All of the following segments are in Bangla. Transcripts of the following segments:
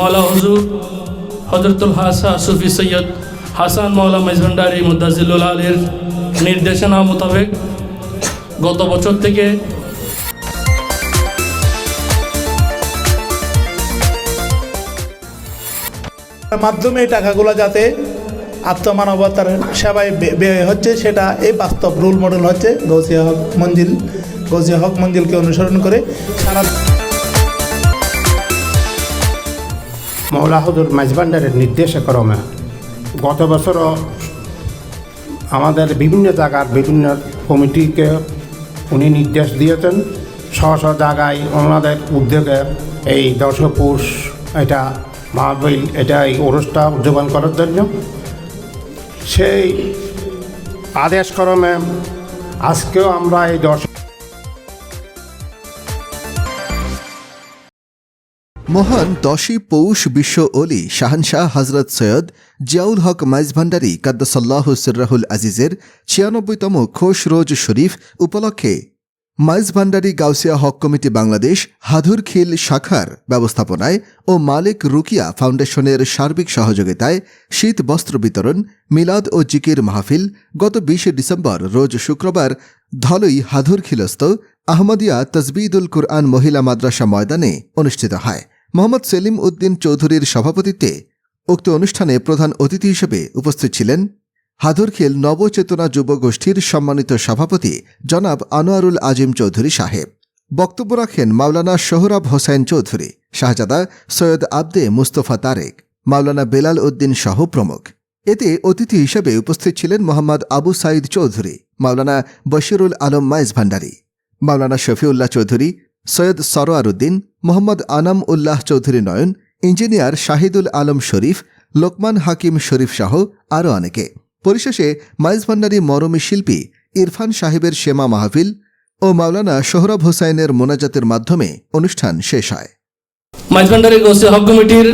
মৌলা হুজুর হজরতুল হাসা সুফি সৈয়দ হাসান মৌলা মেজভান্ডারি মুদাজিল্লুল আলীর নির্দেশনা মোতাবেক গত বছর থেকে মাধ্যমে টাকাগুলো যাতে আত্মমানবতার সেবায় ব্যয় হচ্ছে, সেটা এই বাস্তব রোল মডেল হচ্ছে গৌসিয়া হক মঞ্জিল। গৌসিয়া হক মঞ্জিলকে অনুসরণ করে সারা মৌলা হজুর নির্দেশে ক্রমে গত বছরও আমাদের বিভিন্ন জায়গার বিভিন্ন কমিটিকে উনি নির্দেশ দিয়েছেন। স্ব স্ব জায়গায় ওনাদের উদ্যোগে এই দশপুষ, এটা মাহবিল এটা এই অনুষ্ঠান উদযাপন করার জন্য। সেই আদেশক্রমে আজকেও আমরা এই দশ মহান দশই পৌষ বিশ্ব অলি শাহানশাহ হজরত সৈয়দ জিয়াউল হক মাইজ ভান্ডারী কাদ্দাসাল্লাহ সির্রাহুল আজিজের ছিয়ানব্বইতম খোশ রোজ শরীফ উপলক্ষে মাইজ ভান্ডারী গাউসিয়া হক কমিটি বাংলাদেশ হাধুরখিল শাখার ব্যবস্থাপনায় ও মালিক রুকিয়া ফাউন্ডেশনের সার্বিক সহযোগিতায় শীত বস্ত্র বিতরণ, মিলাদ ও জিকির মাহফিল, গত বিশে ডিসেম্বর রোজ শুক্রবার ধলই হাধুরখিলস্থ আহমদিয়া তসবিদুল কুরআন মহিলা মাদ্রাসা ময়দানে অনুষ্ঠিত হয়। মোহাম্মদ সেলিম উদ্দিন চৌধুরীর সভাপতিত্বে উক্ত অনুষ্ঠানে প্রধান অতিথি হিসেবে উপস্থিত ছিলেন হাদুরখিল নবচেতনা যুব গোষ্ঠীর সম্মানিত সভাপতি জনাব আনোয়ারুল আজিম চৌধুরী সাহেব। বক্তব্য রাখেন মাওলানা সোহরাব হোসেন চৌধুরী, শাহজাদা সৈয়দ আবদে মুস্তফা তারেক, মাওলানা বেলাল উদ্দিন সহ প্রমুখ। এতে অতিথি হিসেবে উপস্থিত ছিলেন মোহাম্মদ আবু সাইদ চৌধুরী, মাওলানা বশিরুল আলম মাইজ ভান্ডারী, মাওলানা শফিউল্লাহ চৌধুরী সৈয়দ সরোয়ার উদ্দিন মোহাম্মদ আনাম উল্লাহ চৌধুরী নয়ন, ইঞ্জিনিয়ার শাহিদুল আলম শরীফ, লোকমান হাকিম শরীফ সহ আরও অনেকে। পরিশেষে মাইজ ভান্ডারী মরমী শিল্পী ইরফান সাহেবের শেমা মাহফিল ও মাওলানা সোহরাব হোসাইনের মোনাজাতের মাধ্যমে অনুষ্ঠান শেষ হয়। মাইজভান্ডারি গোসে হক কমিটির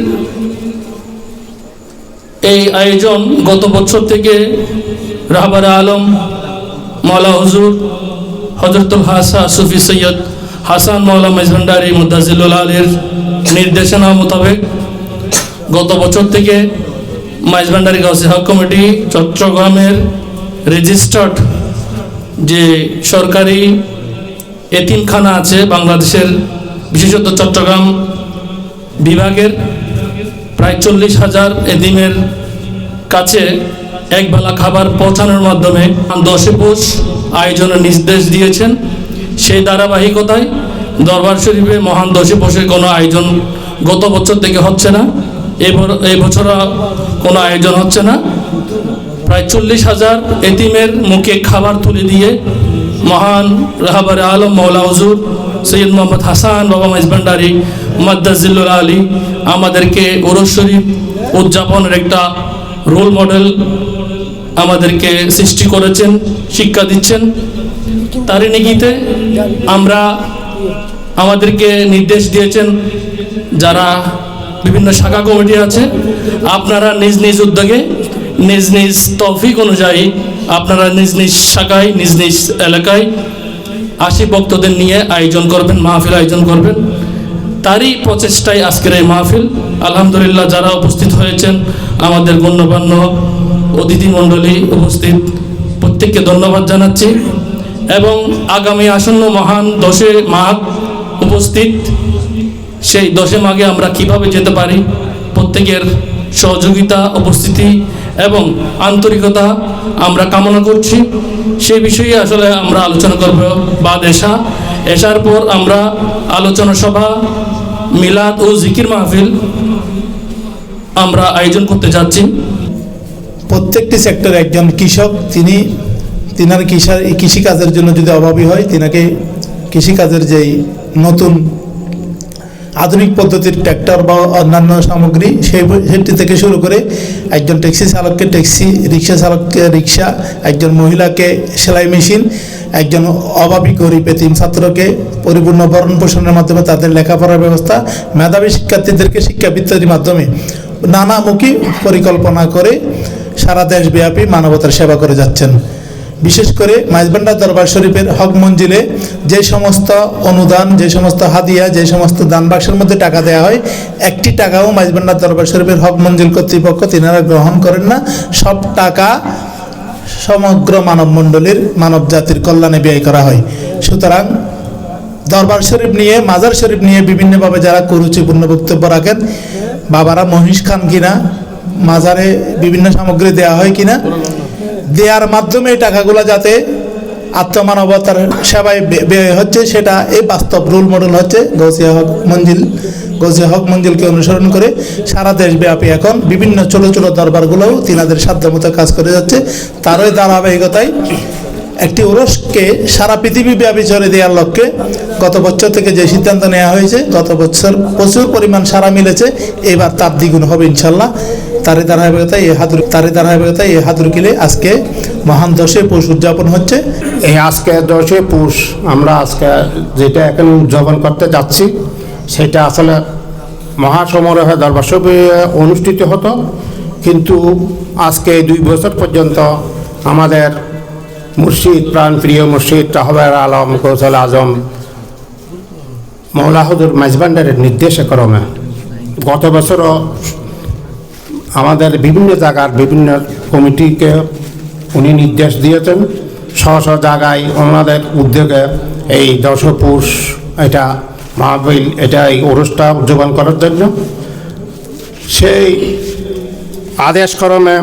এই আয়োজন গত বছর থেকে রাহবার আলম মৌলা হুজুর হজরতুল হাসা সুফি সৈয়দ হাসান মৌলা মাইজভান্ডারি মুদাজিল্লুল আলীর নির্দেশনা মোতাবেক গত বছর থেকে মাইজভান্ডারি গাউসি হক কমিটি চট্টগ্রামের রেজিস্টার্ড যে সরকারি এতিমখানা আছে বাংলাদেশের, বিশেষত চট্টগ্রাম বিভাগের, প্রায় চল্লিশ হাজার এদিমের কাছে একবেলা খাবার পৌঁছানোর মাধ্যমে দশে পোষ আয়োজনের নির্দেশ দিয়েছেন। সেই ধারাবাহিকতায় দরবার শরীফে মহান দশে পোষের কোনো আয়োজন গত বছর থেকে হচ্ছে না এই বছর কোনো আয়োজন হচ্ছে না। প্রায় চল্লিশ হাজার এতিমের মুখে খাবার তুলে দিয়ে মহান রাহাবার আলম মৌলা হজুর সৈয়দ মোহাম্মদ হাসান বাবা মাইজবান্ডারি মাদ্দাজিল্লুল আলী আমাদেরকে ওরস শরীফ উদযাপনের একটা রোল মডেল আমাদেরকে সৃষ্টি করেছেন, শিক্ষা দিচ্ছেন। তারই নিকিতে আমরা আমাদেরকে নির্দেশ দিয়েছেন যারা বিভিন্ন শাখা কমিটি আছে, আপনারা নিজ নিজ উদ্যোগে, নিজ নিজ তৌফিক অনুযায়ী আপনারা নিজ নিজ শাখায়, নিজ নিজ এলাকায় আশি ভক্তদের নিয়ে আয়োজন করবেন, মাহফিল আয়োজন করবেন। তারই প্রচেষ্টায় আজকের এই মাহফিল। আলহামদুলিল্লাহ যারা উপস্থিত হয়েছেন, আমাদের গণ্যমান্য অতিথি মণ্ডলী উপস্থিত, প্রত্যেককে ধন্যবাদ জানাচ্ছি। এবং আগামী আসন্ন মহান দশে মাঘ উপস্থিত, সেই দশে মাঘে আমরা কীভাবে যেতে পারি, প্রত্যেকের সহযোগিতা, উপস্থিতি এবং আন্তরিকতা আমরা কামনা করছি। সেই বিষয়ে আসলে আমরা আলোচনা করব বাদ এসা এসার পর আমরা আলোচনা সভা, মিলাদ ও জিকির মাহফিল আমরা আয়োজন করতে যাচ্ছি। প্রত্যেকটি সেক্টরে একজন কৃষক, তিনি তিনার কৃষা, কৃষিকাজের জন্য যদি অভাবী হয়, তিনাকে কৃষিকাজের যেই নতুন আধুনিক পদ্ধতির ট্র্যাক্টর বা অন্যান্য সামগ্রী, সেই সেটি থেকে শুরু করে একজন ট্যাক্সি চালককে ট্যাক্সি রিক্সা চালককে রিক্সা, একজন মহিলাকে সেলাই মেশিন, একজন অভাবী গরিব এতিম ছাত্রকে পরিপূর্ণ ভরণ পোষণের মাধ্যমে তাদের লেখাপড়ার ব্যবস্থা, মেধাবী শিক্ষার্থীদেরকে শিক্ষাবৃত্তির মাধ্যমে নানামুখী পরিকল্পনা করে সারা দেশব্যাপী মানবতার সেবা করে যাচ্ছেন। বিশেষ করে মাইজবান্ডার দরবার শরীফের হক মঞ্জিলে যে সমস্ত অনুদান, যে সমস্ত হাদিয়া, যে সমস্ত দান বাক্সের মধ্যে টাকা দেওয়া হয়, একটি টাকাও মাইজবান্ডার দরবার শরীফের হক মঞ্জিল কর্তৃপক্ষ তিনারা গ্রহণ করেন না। সব টাকা সমগ্র মানবমণ্ডলীর মানব জাতির কল্যাণে ব্যয় করা হয়। সুতরাং দরবার শরীফ নিয়ে, মাজার শরীফ নিয়ে বিভিন্নভাবে যারা কুরুচিপূর্ণ বক্তব্য রাখেন, বাবারা মহিষ খান কিনা, মাজারে বিভিন্ন সামগ্রী দেওয়া হয় কিনা দেওয়ার মাধ্যমে এই টাকাগুলো যাতে আত্মমানবতার সেবায় ব্যয় হচ্ছে, সেটা এই বাস্তব রোল মডেল হচ্ছে গৌসিয়া হক মঞ্জিল। গৌসিয়া হক মঞ্জিলকে অনুসরণ করে সারা দেশব্যাপী এখন বিভিন্ন ছোট ছোট দরবারগুলোও তিনাদের সাধ্যমতো কাজ করে যাচ্ছে। তারই ধারাবাহিকতায় একটি ওরসকে সারা পৃথিবী ব্যাপী ছড়ে দেওয়ার লক্ষ্যে গত বছর থেকে যে সিদ্ধান্ত নেওয়া হয়েছে, গত বছর প্রচুর পরিমাণ সারা মিলেছে। এবার তার দ্বিগুণ হবে ইনশাল্লাহ। তারই ধারাবাহিকতায় এই হাতুর তারই ধারাবাহিকতায় এই কিলে আজকে মহান দশে পৌষ উদযাপন হচ্ছে। এই আজকে দশে পুষ আমরা আজকে যেটা এখন উদযাপন করতে যাচ্ছি, সেটা আসলে মহাসমারোহে দরবার অনুষ্ঠিত হতো। কিন্তু আজকে দুই বছর পর্যন্ত আমাদের মুর্শিদ, প্রাণপ্রিয় মুর্শিদ রাহবার আলম কৌশল আজম মৌলাহুদুর মাইজবান্ডারের নির্দেশে ক্রমে গত বছরও আমাদের বিভিন্ন জায়গার বিভিন্ন কমিটিকে উনি নির্দেশ দিয়েছেন। স্ব স্ব জায়গায় ওনাদের উদ্যোগে এই দশপুষ এটা মাহবিল এটা এই ওরসটা উদযাপন করার জন্য। সেই আদেশক্রমে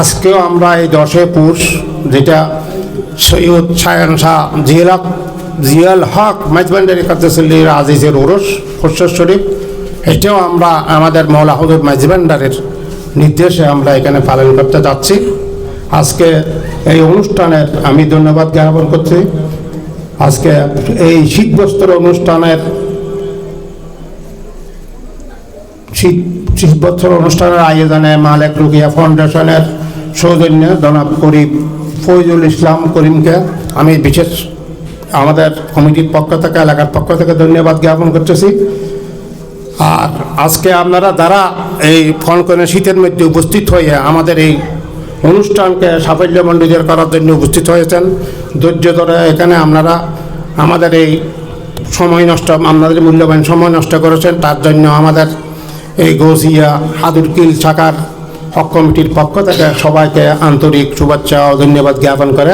আজকেও আমরা এই দশে পুষ যেটা সৈয়দ সায়ন শাহ জিয়াল জিয়াল হক, মাইজবান্ডারি কাদ্দাসল্লির আজিজের ওরস ফসর শরীফ এটাও আমরা আমাদের মৌলা হদুর মাইজবান্ডারের নির্দেশে আমরা এখানে পালন করতে যাচ্ছি। আজকে এই অনুষ্ঠানের আমি ধন্যবাদ জ্ঞাপন করছি। আজকে এই শীতবস্ত্র অনুষ্ঠানের শীত শীত বছর অনুষ্ঠানের আয়োজনে মালেক রুকিয়া ফাউন্ডেশনের সৌজন্যে জনাব করিম ফৈজুল ইসলাম করিমকে আমি বিশেষ আমাদের কমিটির পক্ষ থেকে, এলাকার পক্ষ থেকে ধন্যবাদ জ্ঞাপন করতেছি। আর আজকে আপনারা যারা এই কনকনে শীতের মধ্যে উপস্থিত হয়ে আমাদের এই অনুষ্ঠানকে সাফল্যমণ্ডিত করার জন্য উপস্থিত হয়েছেন, ধৈর্য ধরে এখানে আপনারা আমাদের এই সময় নষ্ট, আপনাদের মূল্যবান সময় নষ্ট করেছেন, তার জন্য আমাদের এই গৌসিয়া হাদুরকিল শাখার হক কমিটির পক্ষ থেকে সবাইকে আন্তরিক শুভেচ্ছা ও ধন্যবাদ জ্ঞাপন করে